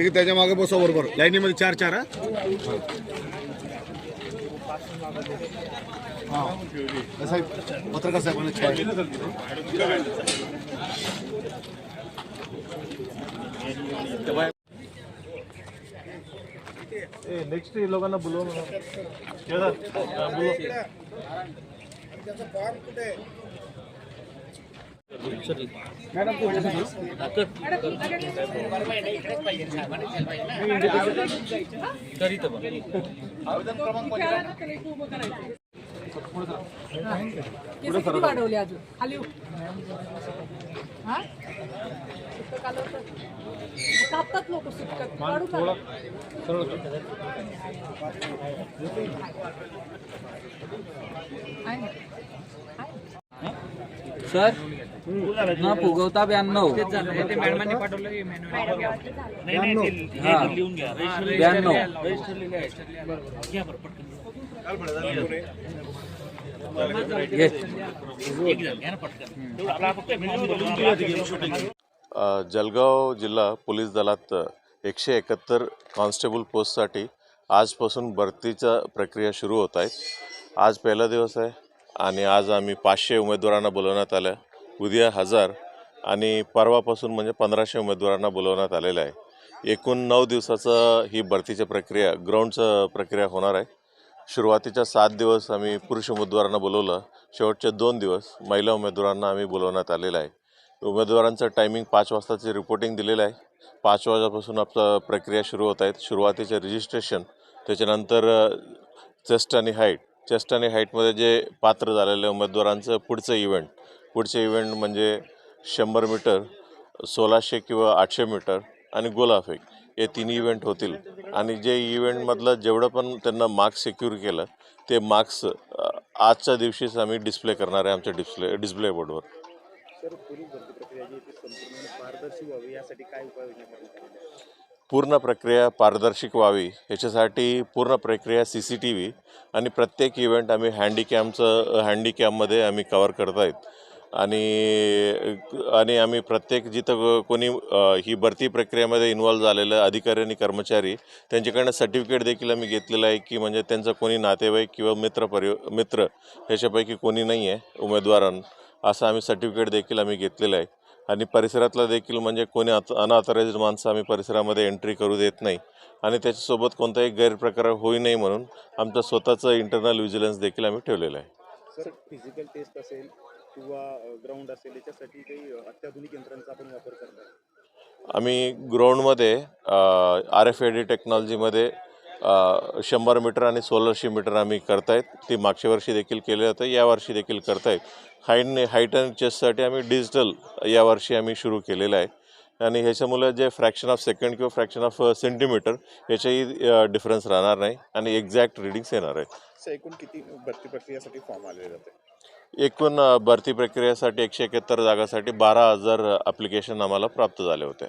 ठीक आहे त्याच्यामागे बसवा बरोबर लाईनीमध्ये चार चार हा हा. कसं आहे? पत्रकार साहेबांना छान. नेक्स्ट लोकांना बोलव केस किती वाढवले अजून खाली कापतात लोक सुटतात काढू सर? न फुगवता ब्याण्णव. ब्याण्णव. जळगाव जिल्हा पोलीस दलात एकशे एकाहत्तर कॉन्स्टेबल पोस्टसाठी आजपासून भरतीचा प्रक्रिया सुरू होत आहे आज पहिला दिवस आहे आणि आज आम्ही पाचशे उमेदवारांना बोलवण्यात आलं. उद्या हजार आणि परवापासून म्हणजे पंधराशे उमेदवारांना बोलवण्यात आलेलं आहे. एकूण नऊ दिवसाचं ही भरतीची प्रक्रिया ग्राउंडचं प्रक्रिया होणार आहे. सुरुवातीच्या सात दिवस आम्ही पुरुष उमेदवारांना बोलवलं शेवटचे दोन दिवस महिला उमेदवारांना आम्ही बोलवण्यात आलेलं आहे. उमेदवारांचं टायमिंग पाच वाजताची रिपोर्टिंग दिलेलं आहे. पाच वाजल्यापासून आपलं प्रक्रिया सुरू होत आहेत. सुरुवातीचे रजिस्ट्रेशन त्याच्यानंतर uh, चेस्ट आणि हाईट चेस्ट आणि हाईटमध्ये जे पात्र झालेले उमेदवारांचं पुढचं इव्हेंट पुढचे इव्हेंट म्हणजे शंभर मीटर सोळाशे किंवा आठशे मीटर आणि गोलाफेक हे तिन्ही इव्हेंट होतील. आणि जे इव्हेंटमधलं जेवढं पण त्यांना मार्क्स सिक्युअर केलं ते मार्क्स आजच्या दिवशीच आम्ही डिस्प्ले करणार आहे आमच्या डिस्प्ले डिस्प्ले बोर्डवर? पूर्ण प्रक्रिया पारदर्शक व्हावी याच्यासाठी पूर्ण प्रक्रिया सी सी टी व्ही आणि प्रत्येक इव्हेंट आम्ही हँडीकॅमचं हँडीकॅममध्ये आम्ही कवर करत आहेत आणि आणि आम्ही प्रत्येक जिथं कोणी ही भरती प्रक्रियेमध्ये इन्वॉल्व्ह झालेलं अधिकारी आणि कर्मचारी त्यांच्याकडनं सर्टिफिकेट देखील आम्ही घेतलेलं आहे की म्हणजे त्यांचं कोणी नातेवाईक किंवा मित्र परि मित्र ह्याच्यापैकी कोणी नाही आहे उमेदवारां असं आम्ही सर्टिफिकेट देखील आम्ही घेतलेलं आहे. आणि परिसरातला देखील म्हणजे कोणी अनऑथराईज माणसं आम्ही परिसरामध्ये एंट्री करू देत नाही. आणि त्याच्यासोबत कोणताही गैरप्रकार होई नाही म्हणून आमचं स्वतःचं इंटरनल विजिलन्स देखील आम्ही ठेवलेलं आहे. सर फिजिकल टेस्ट असेल किंवा ग्राउंड असेल याच्यासाठी काही अत्याधुनिक यंत्रांचा आपण वापर करणार आम्ही ग्राउंडमध्ये आर एफ ए डी टेक्नॉलॉजीमध्ये शंभर मीटर आणि सोळाशे मीटर आम्ही करतायत. ती मागच्या वर्षी देखील केलं होतं यावर्षी देखील करतायत. हाईट हाईट अँड चेस्टसाठी आम्ही डिजिटल यावर्षी आम्ही सुरू केलेलं आहे. आणि ह्याच्यामुळे जे फ्रॅक्शन ऑफ सेकंड किंवा फ्रॅक्शन ऑफ सेंटीमीटर याच्याही डिफरन्स राहणार नाही. आणि एक्झॅक्ट रिडिंग्स येणार आहेत. एकूण किती भरती प्रक्रियासाठी फॉर्म आलेले जाते? एकूण भरती प्रक्रियेसाठी एकशे एकाहत्तर जागासाठी बारा हजार ॲप्लिकेशन आम्हाला प्राप्त झाले होते.